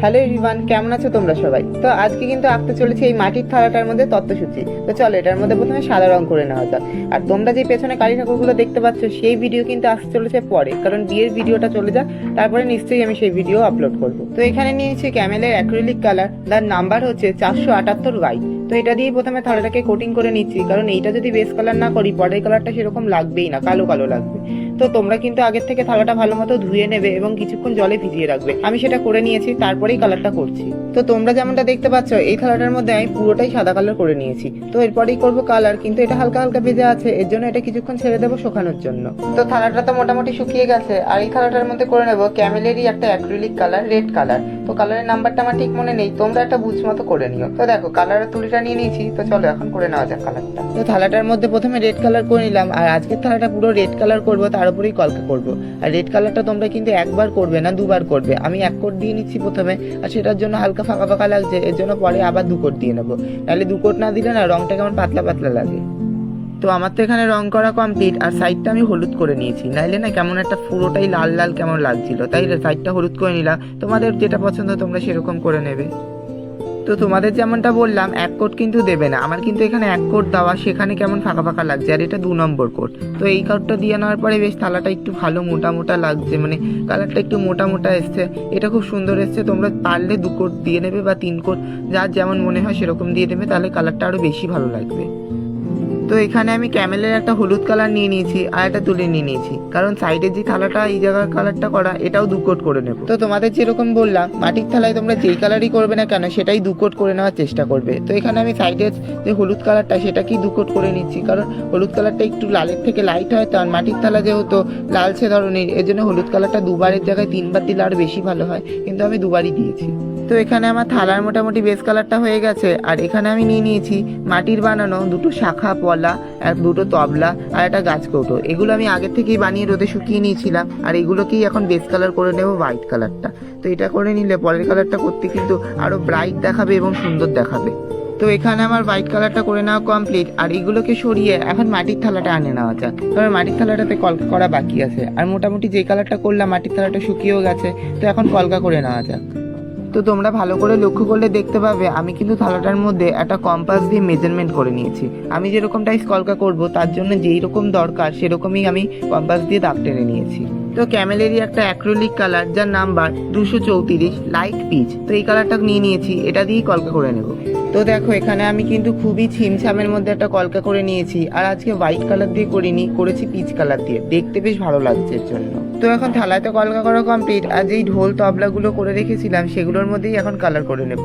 Hello everyone কেমন আছো তোমরা সবাই? তো আজকে কিন্তু আঁকতে চলেছে এই মাটির থালাটার মধ্যে তত্ত্বসূচি। তো চলো, এটার মধ্যে প্রথমে সাদা রং করে নেওয়া যাক। আর তোমরা যে পেছনে কালী ঠাকুরগুলো দেখতে পাচ্ছ, সেই ভিডিও কিন্তু আসতে চলেছে পরে। কারণ বিয়ের ভিডিওটা চলে যাক, তারপরে নিশ্চয়ই আমি সেই ভিডিও আপলোড করব। তো এখানে নিয়েছি ক্যামেলের অ্যাক্রিলিক কালার তার নাম্বার হচ্ছে চারশো আটাত্তর ওয়াই তো এটা দিয়ে প্রথমে থালাটাকে কোটিং করে নিচ্ছি, কারণ এইটা যদি বেস কালার না করি, পরের কালারটা সেরকম লাগবেই না, কালো কালো লাগবে। তো তোমরা কিন্তু আগের থেকে থালাটা ভালো মতো ধুয়ে নেবে এবং কিছুক্ষণ জলে ভিজিয়ে রাখবে। আমি সেটা করে নিয়েছি, তারপরেই কালারটা করছি। তো তোমরা যেমনটা দেখতে পাচ্ছ, এই থালাটার মধ্যে আমি পুরোটাই সাদা কালার করে নিয়েছি। তো এরপরেই করব কালার কিন্তু এটা হালকা হালকা ভেজে আছে, এর জন্য এটা কিছুক্ষণ ছেড়ে দেবো শুকানোর জন্য। তো থালাটা তো মোটামুটি শুকিয়ে গেছে, আর এই থালাটার মধ্যে করে নেব ক্যামেলেরই একটা অ্যাক্রিলিক কালার রেড কালার তো কালারের নাম্বারটা আমার ঠিক মনে নেই, তোমরা একটা বুঝ মতো করে নিও। তো দেখো কালারের তুলিটা নিয়ে নিয়েছি, তো চলো এখন করে নেওয়া যাক কালারটা তো থালাটার মধ্যে প্রথমে রেড কালার করে নিলাম, আর আজকের থালাটা পুরো রেড কালার করব, তার উপরেই কলকা করব। আর রেড কালারটা তোমরা কিন্তু একবার করবে না, দুবার করবে। আমি এক কোট দিয়ে নিচ্ছি প্রথমে, আর সেটার জন্য হালকা ফাঁকা ফাঁকা লাগছে, এর জন্য পরে আবার দু কোট দিয়ে নেব। তাহলে দু কোট না দিলে না রংটা কেমন পাতলা পাতলা লাগে। তো আমার তো এখানে রং করা কমপ্লিট আর সাইডটা আমি হলুদ করে নিয়েছি। নাইলে না কেমন একটা পুরোটাই লাল লাল কেমন লাগছিল। তাই সাইডটা হলুদ করে নিলাম। তোমাদের যেটা পছন্দ তোমরা সেরকম করে নেবে। তো তোমাদের যেমনটা বললাম, এক কোট কিন্তু দেবে না। আমার কিন্তু এখানে এক কোট দেওয়া, সেখানে কেমন ফাঁকা ফাঁকা লাগছে, আর এটা দু নম্বর কোট। তো এই কোটটা দিয়ে নেওয়ার পরে বেশ থালাটা একটু ভালো মোটা মোটা লাগছে মানে কালারটা একটু মোটা মোটা এসছে। এটা খুব সুন্দর এসছে, তোমরা পারলে দু কোট দিয়ে নেবে বা তিন কোট, যার যেমন মনে হয় সেরকম দিয়ে দেবে, তাহলে কালারটা আরও বেশি ভালো লাগবে। তো এখানে আমি ক্যামেলের একটা হলুদ কালার নিয়ে নিয়েছি আর একটা তুলে নিয়ে নিয়েছি। কারণ সাইডের যে থালাটা এই জায়গার কালারটা করা, এটাও দু কোট করে নেব। তো তোমাদের যেরকম বললাম, মাটির থালায় তোমরা যেই কালারই করবে না কেন, সেটাই দু কোট করে নেওয়ার চেষ্টা করবে। তো এখানে আমি সাইডের যে হলুদ কালারটা সেটাকেই দু কোট করে নিচ্ছি? কারণ হলুদ কালারটা একটু লালের থেকে লাইট হয়, তো মাটির থালা যেহেতু লালচে ধরনের, এর জন্য হলুদ কালারটা দুবারের জায়গায় তিনবার দিলে আরও বেশি ভালো হয়। কিন্তু আমি দুবারই দিয়েছি। তো এখানে আমার থালার মোটামুটি বেস কালারটা হয়ে গেছে। আর এখানে আমি নিয়ে নিয়েছি মাটির বানানো দুটো শাখা পলা, আর দুটো তবলা, আর একটা গাছ কৌটো। এগুলো আমি আগে থেকেই বানিয়ে রোদে শুকিয়ে নিয়েছিলাম, আর এগুলোকেই এখন বেস কালার করে নেব হোয়াইট কালারটা তো এটা করে নিলে পরের কালারটা করতে কিন্তু আরও ব্রাইট দেখাবে এবং সুন্দর দেখাবে। তো এখানে আমার হোয়াইট কালারটা করে নেওয়া কমপ্লিট আর এগুলোকে সরিয়ে এখন মাটির থালাটা আনে নেওয়া যাক। কারণ মাটির থালাটাতে কলকা করা বাকি আছে। আর মোটামুটি যে কালারটা করলাম, মাটির থালাটা শুকিয়েও গেছে, তো এখন কলকা করে নেওয়া যাক। তো তোমরা ভালো করে লক্ষ্য করলে দেখতে পাবে, আমি কিন্তু থালাটার মধ্যে একটা কম্পাস দিয়ে মেজারমেন্ট করে নিয়েছি। আমি যেরকম টাইস কলকা করব, তার জন্য যেই রকম দরকার, সেরকমই আমি কম্পাস দিয়ে দাগ টেনে নিয়েছি। তো ক্যামেলেরই একটা অ্যাক্রোলিক কালার যার নাম্বার দুশো চৌত্রিশ লাইট পিচ তো এই কালারটা নিয়ে নিয়েছি, এটা দিয়েই কলকা করে নেব। তো দেখো, এখানে আমি কিন্তু খুবই ছিমছামের মধ্যে একটা কলকা করে নিয়েছি। আর আজকে হোয়াইট কালার দিয়ে করিনি, করেছি পিচ কালার দিয়ে। দেখতে বেশ ভালো লাগছে এর জন্য। তো এখন থালায় তো কলকা করা কমপ্লিট আর যেই ঢোল তবলাগুলো করে রেখেছিলাম, সেগুলোর মধ্যেই এখন কালার করে নেব।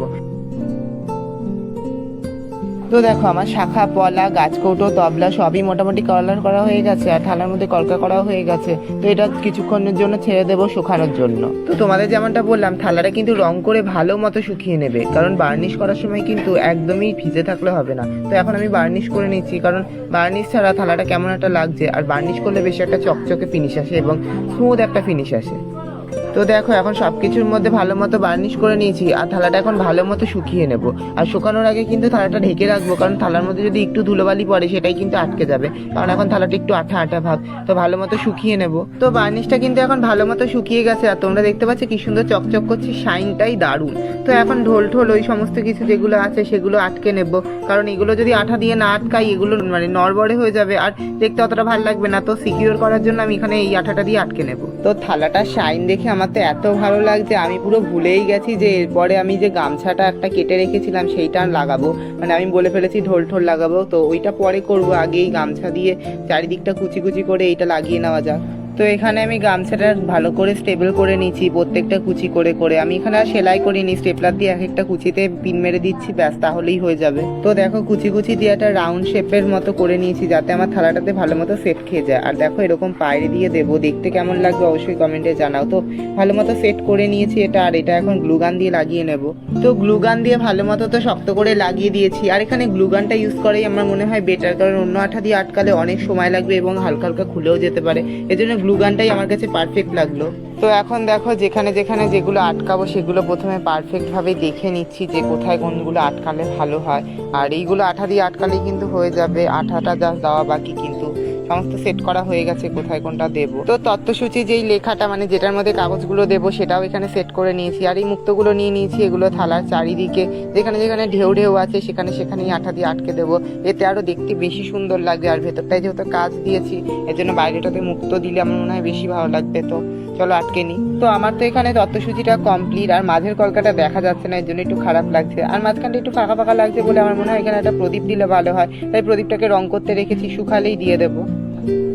তো দেখো, আমার শাখা, পলা গাছ কৌটো তবলা সবই মোটামুটি কালার করা হয়ে গেছে আর থালার মধ্যে কলকা করা হয়ে গেছে। তো এটা কিছুক্ষণের জন্য ছেড়ে দেবো শুকানোর জন্য। তো তোমাদের যেমনটা বললাম, থালাটা কিন্তু রং করে ভালো মতো শুকিয়ে নেবে। কারণ বার্নিশ করার সময় কিন্তু একদমই ভিজে থাকলে হবে না। তো এখন আমি বার্নিশ করে নিচ্ছি, কারণ বার্নিশ ছাড়া থালাটা কেমন একটা লাগছে। আর বার্নিশ করলে বেশি একটা চকচকে ফিনিশ আসে এবং স্মুথ একটা ফিনিশ আসে। তো দেখো, এখন সব কিছুর মধ্যে ভালো মতো বার্নিশ করে নিয়েছি, আর থালাটা এখন ভালো মতো শুকিয়ে নেব। আর শুকানোর আগে কিন্তু থালাটা ঢেকে রাখব, কারণ থালার মধ্যে যদি একটু ধুলোবালি পড়ে, সেটাই কিন্তু আটকে যাবে। কারণ এখন থালাটা একটু আঠা আঠা ভাব, তো ভালো মতো শুকিয়ে নেব। তো বার্নিশটা কিন্তু এখন ভালো মতো শুকিয়ে গেছে, আর তোমরা দেখতে পাচ্ছ কি সুন্দর চকচক করছে, শাইনটাই দারুণ। তো এখন ঢোল ঢোল, ওই সমস্ত কিছু যেগুলো আছে, সেগুলো আটকে নেব। কারণ এগুলো যদি আঠা দিয়ে না আটকাই, এগুলো মানে নড়বড়ে হয়ে যাবে, আর দেখতে অতটা ভালো লাগবে না। তো সিকিউর করার জন্য আমি এখানে এই আঠাটা দিয়ে আটকে নেব। তো থালাটা শাইন দেখে আমার তো এত ভালো লাগছে। আমি পুরো ভুলেই গেছি যে এরপরে আমি যে গামছাটা একটা কেটে রেখেছিলাম সেইটা লাগাবো। মানে আমি বলে ফেলেছি ঢোল ঢোল লাগাবো। তো ওইটা পরে করব। আগেই গামছা দিয়ে চারিদিকটা কুচি কুচি করে এইটা লাগিয়ে নেওয়া যাক। তো এখানে আমি গামছাটা ভালো করে স্টেবল করে নিচ্ছি প্রত্যেকটা কুচি করে করে। আমি এখানে আর সেলাই করিনি স্টেপলার দিয়ে এক একটা কুচিতে পিন মেরে দিচ্ছি, ব্যাস, তাহলেই হয়ে যাবে। তো দেখো, কুচি কুচি দিয়ে একটা রাউন্ড শেপের মতো করে নিয়েছি, যাতে আমার থালাটাতে ভালো মতো সেট খেয়ে যায়। আর দেখো, এরকম পায়ে দিয়ে দেবো, দেখতে কেমন লাগবে অবশ্যই কমেন্টে জানাও। তো ভালো মতো সেট করে নিয়েছি এটা, আর এটা এখন গ্লুগান দিয়ে লাগিয়ে নেব। তো গ্লুগান দিয়ে ভালো মতো তো শক্ত করে লাগিয়ে দিয়েছি। আর এখানে গ্লুগানটা ইউজ করেই আমার মনে হয় বেটার কারণ অন্য আঠা দিয়ে আটকালে অনেক সময় লাগবে এবং হালকা হালকা খুলেও যেতে পারে। এজন্য গ্লুগানটাই আমার কাছে পারফেক্ট লাগল। তো এখন দেখো, যেখানে যেখানে যেগুলো আটকাবো সেগুলো প্রথমে পারফেক্টভাবে দেখে নিচ্ছি যে কোথায় কোনগুলো আটকালে ভালো হয়। আর এইগুলো আঠা দিয়ে আটকালেই কিন্তু হয়ে যাবে, আঠাটা যা দেওয়া বাকি কিন্তু সমস্ত সেট করা হয়ে গেছে, কোথায় কোনটা দেবো। তো তত্ত্বসূচি যেই লেখাটা মানে যেটার মধ্যে কাগজগুলো দেবো, সেটাও এখানে সেট করে নিয়েছি। আর এই মুক্তগুলো নিয়ে নিয়েছি, এগুলো থালার চারিদিকে, যেখানে যেখানে ঢেউ ঢেউ আছে, সেখানে সেখানেই আঠা দিয়ে আটকে দেবো। এতে আরও দেখতে বেশি সুন্দর লাগবে। আর ভেতরটায় যেহেতু কাজ দিয়েছি এর জন্য বাইরেটাতে মুক্ত দিলে আমার মনে হয় বেশি ভালো লাগবে তো। চলো আটকে নি তো আমার তো এখানে তত্ত্বসূচিটা কমপ্লিট আর মাঝের কলকাটা দেখা যাচ্ছে না এর জন্য একটু খারাপ লাগছে। আর মাঝখানটা একটু ফাঁকা ফাঁকা লাগছে বলে আমার মনে হয় এখানে একটা প্রদীপ দিলে ভালো হয়। তাই প্রদীপটাকে রং করতে রেখেছি, শুকালেই দিয়ে দেবো। তো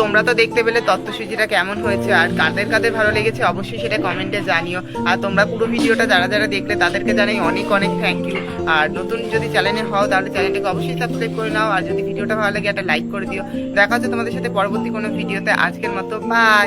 তোমরা তো দেখতে পেলে তত্ত্বসূচিটা কেমন হয়েছে আর কাদের কাদের ভালো লেগেছে অবশ্যই সেটা কমেন্টে জানিও। আর তোমরা পুরো ভিডিওটা যারা যারা দেখলে তাদেরকে জানাই অনেক অনেক থ্যাংক ইউ আর নতুন যদি চ্যানেলে হও তাহলে চ্যানেলটাকে অবশ্যই সাবস্ক্রাইব করে নাও। আর যদি ভিডিওটা ভালো লাগে একটা লাইক করে দিও। দেখা হচ্ছে তোমাদের সাথে পরবর্তী কোনো ভিডিওতে। আজকের মতো বাই